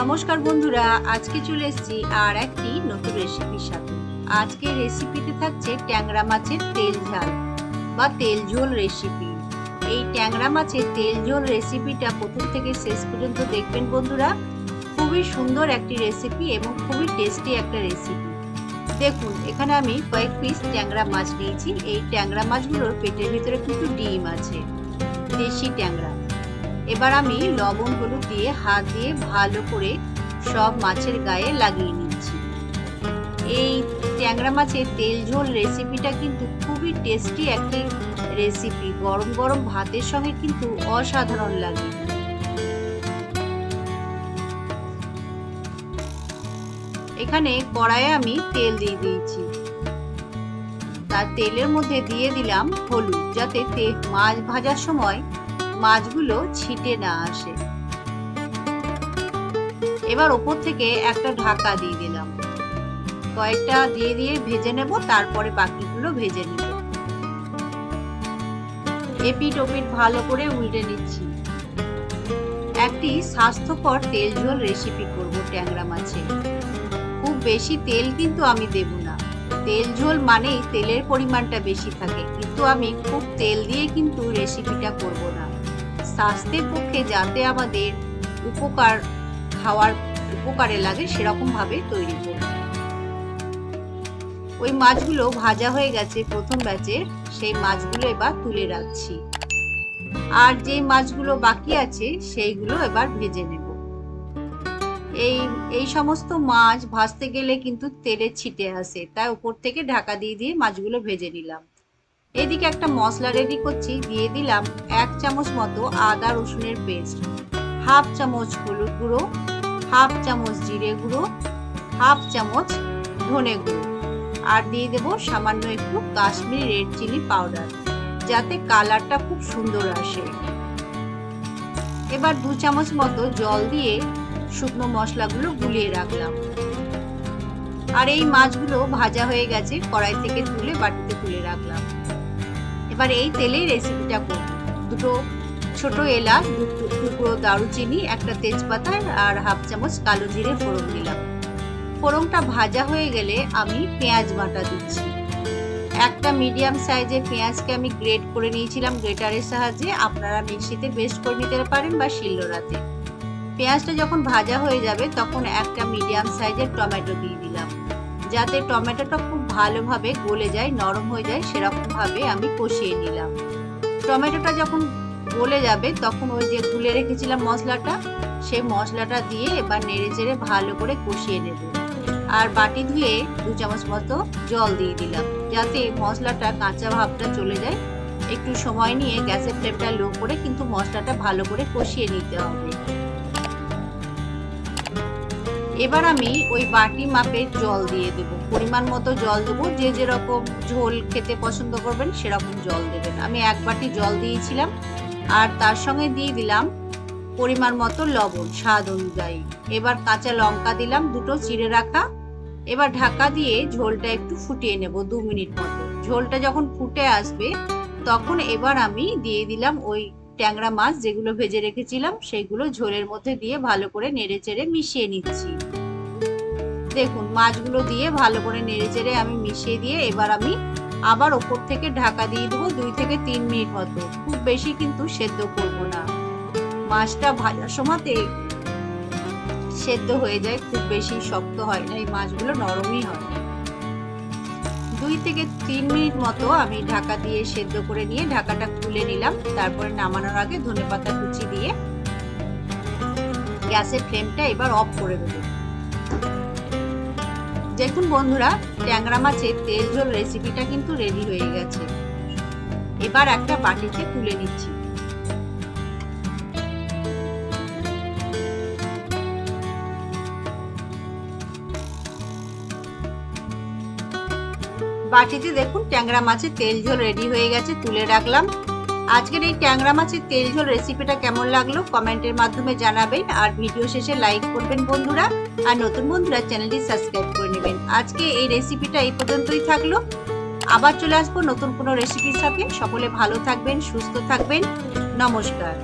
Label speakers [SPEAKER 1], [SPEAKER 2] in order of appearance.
[SPEAKER 1] নমস্কার বন্ধুরা, আজকে চলে এসেছি আর একটি নতুন রেসিপির সাথে। আজকে রেসিপিতে থাকছে ট্যাংরা মাছের তেল ঝাল বা তেল ঝোল রেসিপি এই ট্যাংরা মাছের তেল ঝোল রেসিপিটা প্রথম থেকে শেষ পর্যন্ত দেখবেন বন্ধুরা। খুবই সুন্দর একটি রেসিপি এবং খুবই টেস্টি একটা রেসিপি দেখুন, এখানে আমি কয়েক পিস ট্যাংরা মাছ নিয়েছি। এই ট্যাংরা মাছগুলোর পেটের ভিতরে কিন্তু ডিম আছে, দেশি ট্যাংরা। এবার আমি লবণ হলুদ দিয়ে হাত দিয়ে ভালো করে সব মাছের গায়ে লাগিয়ে নিচ্ছি। এই ট্যাংরা মাছের তেল ঝোল রেসিপিটা কিন্তু খুবই টেস্টি একটি রেসিপি গরম গরম ভাতের সঙ্গে কিন্তু অসাধারণ লাগে। এখানে কড়াইয়ে আমি তেল দিয়ে দিয়েছি। তার তেলের মধ্যে দিয়ে দিলাম হলুদ, যাতে মাছ ভাজার সময় মাছগুলো ছিটে না আসে। এবার ওপর থেকে একটা ঢাকা দিয়ে দিলাম। কয়েকটা দিয়ে দিয়ে ভেজে নেব, তারপরে বাকিগুলো ভেজে নেব। এপিট ওপিট ভালো করে উল্টে নিচ্ছি। একটি স্বাস্থ্যকর তেল ঝোল রেসিপি করব ট্যাংরা মাছে। খুব বেশি তেল কিন্তু আমি দেব না। তেল ঝোল মানেই তেলের পরিমাণটা বেশি থাকে, কিন্তু আমি খুব তেল দিয়ে কিন্তু রেসিপিটা করব না। স্বাস্থ্যের পক্ষে যাতে আমাদের উপকার, খাওয়ার উপকারে লাগে, সেরকম ভাবে তৈরি করব ওই মাছগুলো ভাজা হয়ে গেছে প্রথম ব্যাচে, সেই মাছগুলো এবার তুলে রাখছি। আর যে মাছগুলো বাকি আছে, সেইগুলো এবার ভেজে নেব। এই এই সমস্ত মাছ ভাজতে গেলে কিন্তু তেলে ছিটে আসে, তাই উপর থেকে ঢাকা দিয়ে দিয়ে মাছগুলো ভেজে নিলাম। এদিকে একটা মশলা রেডি করছি, দিয়ে দিলাম এক চামচ মতো আদা রসুনের পেস্ট হাফ চামচ হলুদ গুঁড়ো হাফ চামচ জিরে গুঁড়ো হাফ চামচ ধনে গুঁড়ো, আর দিয়ে দেবো সামান্য একটু কাশ্মীরি রেড চিলি পাউডার যাতে কালারটা খুব সুন্দর আসে। এবার দু চামচ মতো জল দিয়ে শুকনো মশলাগুলো গুলিয়ে রাখলাম। আর এই মাছগুলো ভাজা হয়ে গেছে, কড়াই থেকে তুলে বাটিতে তুলে রাখলাম। এবার এই তেলেই রেসিপিটা করব। দুটো ছোট এলাচ দুটো টুকরো দারুচিনি, একটা তেজপাতা আর হাফ চামচ কালো জিরে ফোড়ন দিলাম। ফোড়নটা ভাজা হয়ে গেলে আমি পেঁয়াজ বাটা দিচ্ছি। একটা মিডিয়াম সাইজের পেঁয়াজকে আমি গ্রেট করে নিয়েছিলাম গ্রেটারের সাহায্যে। আপনারা মিক্সিতে পেস্ট করে নিতে পারেন বা শিলনোড়াতে। পেঁয়াজটা যখন ভাজা হয়ে যাবে, তখন একটা মিডিয়াম সাইজের টমেটো দিয়ে দিলাম। যাতে টমেটোটা খুব ভালোভাবে গলে যায়, নরম হয়ে যায়, সেরকমভাবে আমি কষিয়ে নিলাম। টমেটোটা যখন গলে যাবে, তখন ওই যে গুলে রেখেছিলাম মশলাটা সেই মশলাটা দিয়ে এবার নেড়ে চেড়ে ভালো করে কষিয়ে নেব। আর বাটি ধুয়ে দু চামচ মতো জল দিয়ে দিলাম, যাতে মশলাটা, কাঁচা ভাবটা চলে যায়। একটু সময় নিয়ে গ্যাসের ফ্লেমটা লো করে কিন্তু মশলাটা ভালো করে কষিয়ে নিতে হবে। এবার আমি ওই বাটি মাপের জল দিয়ে দেব। পরিমাণ মতো জল দেবো। যে যেরকম ঝোল খেতে পছন্দ করবেন, সেরকম জল দেবেন। আমি এক বাটি জল দিয়েছিলাম, আর তার সঙ্গে দিয়ে দিলাম পরিমাণ মতো লবণ, স্বাদ অনুযায়ী। এবার কাঁচা লঙ্কা দিলাম, দুটো চিড়ে রাখা। এবার ঢাকা দিয়ে ঝোলটা একটু ফুটিয়ে নেব দু মিনিট মতো। ঝোলটা যখন ফুটে আসবে, তখন এবার আমি দিয়ে দিলাম ওই ট্যাংরা মাছ যেগুলো ভেজে রেখেছিলাম, সেইগুলো ঝোলের মধ্যে দিয়ে ভালো করে নেড়ে চেড়ে মিশিয়ে নিচ্ছি। দেখুন, মাছগুলো দিয়ে ভালো করে নেড়ে চেড়ে আমি মিশিয়ে দিয়ে এবার আমি আবার ওপর থেকে ঢাকা দিয়ে দেবো দুই থেকে তিন মিনিট মতো। খুব বেশি কিন্তু সেদ্ধ করব না। মাছটা ভাজার সময়তে সেদ্ধ হয়ে যায়, খুব বেশি শক্ত হয় না, এই মাছগুলো নরমই হয়। দুই থেকে তিন মিনিট মতো আমি ঢাকা দিয়ে সেদ্ধ করে নিয়ে ঢাকাটা খুলে নিলাম। তারপরে নামানোর আগে ধনে পাতা কুচি দিয়ে গ্যাসের ফ্লেমটা এবার অফ করে দেবো। দেখুন বন্ধুরা, ট্যাংরা মাছের তেল ঝোল রেসিপিটা কিন্তু রেডি হয়ে গেছে। এবার একটা বাটিতে তুলে নিচ্ছি। বাটিতে দেখুন ট্যাংরা মাছের তেল ঝোল রেডি হয়ে গেছে, তুলে রাখলাম। আজকের এই ট্যাংরা মাছের তেল ঝোল রেসিপিটা কেমন লাগল কমেন্টের মাধ্যমে জানাবেন, আর ভিডিও শেষে লাইক করবেন বন্ধুরা, আর নতুন বন্ধুরা চ্যানেলটি সাবস্ক্রাইব করে নেবেন। আজকে এই রেসিপিটা এই পর্যন্তই থাকল। আবার চলে আসব নতুন কোনো রেসিপির সাথে। সকলে ভালো থাকবেন, সুস্থ থাকবেন। নমস্কার।